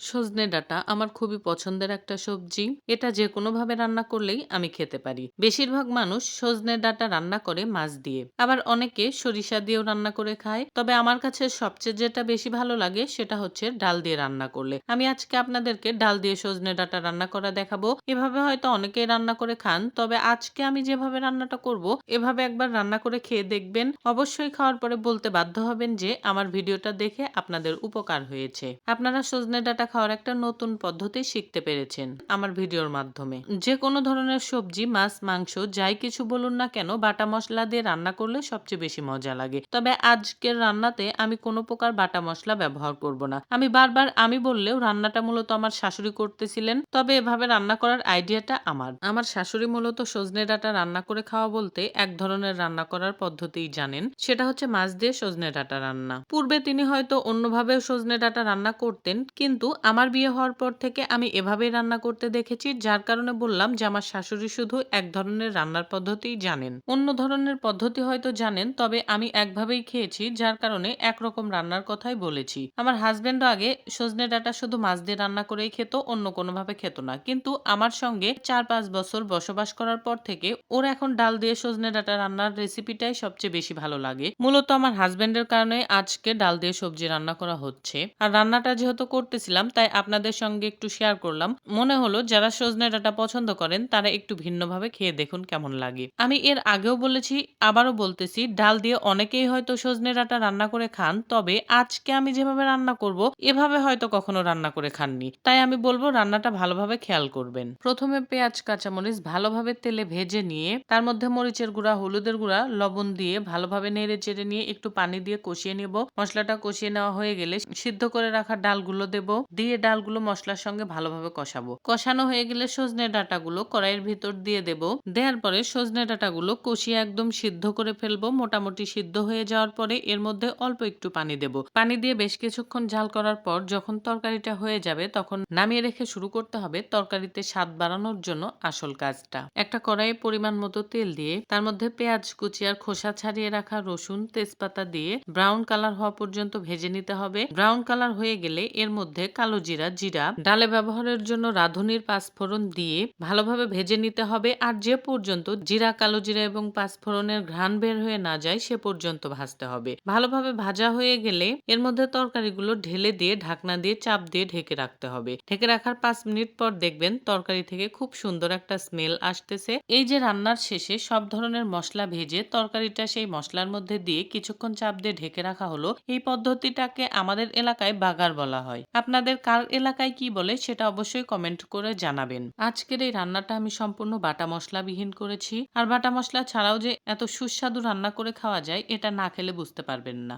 সজনে ডাঁটা আমার খুবই পছন্দের একটা সবজি। এটা যেকোনোভাবে রান্না করলেই আমি খেতে পারি। বেশিরভাগ মানুষ সজনে ডাঁটা রান্না করে মাছ দিয়ে। আবার অনেকে সরিষা দিয়েও রান্না করে খায়। তবে আমার কাছে সবচেয়ে যেটা বেশি ভালো লাগে সেটা হচ্ছে ডাল দিয়ে রান্না করলে। আমি আজকে আপনাদেরকে ডাল দিয়ে সজনে ডাঁটা রান্না করা দেখাবো। এভাবে হয়তো অনেকেই রান্না করে খান। তবে আজকে আমি যেভাবে রান্নাটা করব, এভাবে একবার রান্না করে খেয়ে দেখবেন। অবশ্যই খাওয়ার পরে বলতে বাধ্য হবেন যে আমার ভিডিওটা দেখে আপনাদের উপকার হয়েছে। আপনারা সজনে ডাঁটা খাওয়ার একটা নতুন পদ্ধতি শিখতে পেরেছেন আমার ভিডিওর মাধ্যমে। যে কোনো ধরনের সবজি, মাছ, মাংস, যাই কিছু বলুন না কেন, বাটা মশলা দিয়ে রান্না করলে সবচেয়ে বেশি মজা লাগে। তবে আজকের রান্নাতে আমি কোনো প্রকার বাটা মশলা ব্যবহার করব না। আমি বারবার আমি বললেও রান্নাটা মূলত আমার শাশুড়ি করতেছিলেন, তবে এভাবে রান্না করার আইডিয়াটা আমার। আমার শাশুড়ি মূলত সজনে ডাটা রান্না করে খাওয়া বলতে এক ধরনের রান্না করার পদ্ধতিই জানেন, সেটা হচ্ছে মাছ দিয়ে সজনে ডাটা রান্না। পূর্বে তিনি হয়তো অন্যভাবেও সজনে ডাটা রান্না করতেন, কিন্তু আমার বিয়ে হওয়ার পর থেকে আমি এভাবেই রান্না করতে দেখেছি, যার কারণে বললাম যে আমার শাশুড়ি শুধু এক ধরনের রান্নার পদ্ধতিই জানেন। অন্য ধরনের পদ্ধতি হয়তো জানেন, তবে আমি একভাবেই খেয়েছি, যার কারণে একরকম রান্নার কথাই বলেছি। আমার হাজবেন্ডও আগে সজনে ডাটা শুধু মাছ দিয়ে রান্না করেই খেত, অন্য কোনোভাবে খেত না। কিন্তু আমার সঙ্গে চার পাঁচ বছর বসবাস করার পর থেকে ওর এখন ডাল দিয়ে সজনে ডাটা রান্নার রেসিপিটাই সবচেয়ে বেশি ভালো লাগে। মূলত আমার হাজবেন্ডের কারণে আজকে ডাল দিয়ে সবজি রান্না করা হচ্ছে। আর রান্নাটা যেহেতু করতেছিলাম তাই আপনাদের সঙ্গে একটু শেয়ার করলাম। মনে হলো যারা সজনে ডাটা পছন্দ করেন, তারা একটু ভিন্নভাবে খেয়ে দেখুন কেমন লাগে। আমি এর আগেও বলেছি, আবারও বলতেছি, ডাল দিয়ে অনেকেই হয়তো সজনে ডাটা রান্না করে খান, তবে আজকে আমি যেভাবে রান্না করব, এভাবে হয়তো কখনো রান্না করে খাননি। তাই আমি বলব, রান্নাটা ভালোভাবে খেয়াল করবেন। প্রথমে পেঁয়াজ, কাঁচামরিচ ভালোভাবে তেলে ভেজে নিয়ে, তার মধ্যে মরিচের গুঁড়া, হলুদের গুঁড়া, লবণ দিয়ে ভালোভাবে নেড়ে চেড়ে নিয়ে একটু পানি দিয়ে কষিয়ে নেব। মশলাটা কষিয়ে নেওয়া হয়ে গেলে সিদ্ধ করে রাখা ডালগুলো দেব। দিয়ে ডালগুলো মশলার সঙ্গে ভালোভাবে কষাবো। কষানো হয়ে গেলে সজনে ডাটাগুলো কড়াইয়ের ভিতর দিয়ে দেব। দেওয়ার পরে সজনে ডাটাগুলো কষিয়ে একদম সিদ্ধ করে ফেলব। মোটামুটি সিদ্ধ হয়ে যাওয়ার পরে এর মধ্যে অল্প একটু পানি দেব। পানি দিয়ে বেশ কিছুক্ষণ ঝাল করার পর যখন তরকারিটা হয়ে যাবে তখন নামিয়ে রেখে শুরু করতে হবে তরকারিতে স্বাদ বাড়ানোর জন্য আসল কাজটা। একটা কড়াইয়ে পরিমাণ মতো তেল দিয়ে, তার মধ্যে পেঁয়াজ কুচি আর খোসা ছাড়িয়ে রাখা রসুন, তেজপাতা দিয়ে ব্রাউন কালার হওয়া পর্যন্ত ভেজে নিতে হবে। ব্রাউন কালার হয়ে গেলে এর মধ্যে কালো জিরা জিরা ডালে ব্যবহারের জন্য রাঁধুনির পাঁচফোড়ন দিয়ে ভালোভাবে ভেজে নিতে হবে আর যে পর্যন্ত জিরা, কালো জিরা এবং পাঁচফোড়নের ঘ্রাণ বের হয়ে না যায় সে পর্যন্ত ভাজতে হবে। ভালোভাবে ভাজা হয়ে গেলে এর মধ্যে তরকারিগুলো ঢেলে দিয়ে, ঢাকনা দিয়ে, চাপ দিয়ে ঢেকে রাখতে হবে। ঢেকে রাখার পাঁচ মিনিট পর দেখবেন তরকারি থেকে খুব সুন্দর একটা স্মেল আসতেছে। এই যে রান্নার শেষে সব ধরনের মশলা ভেজে তরকারিটা সেই মশলার মধ্যে দিয়ে কিছুক্ষণ চাপ দিয়ে ঢেকে রাখা হলো, এই পদ্ধতিটাকে আমাদের এলাকায় বাগার বলা হয়। আপনাদের কার এলাকায় কি বলে সেটা অবশ্যই কমেন্ট করে জানাবেন। আজকের এই রান্নাটা আমি সম্পূর্ণ বাটা মশলাবিহীন করেছি। আর বাটা মশলা ছাড়াও যে এত সুস্বাদু রান্না করে খাওয়া যায়, এটা না খেলে বুঝতে পারবেন না।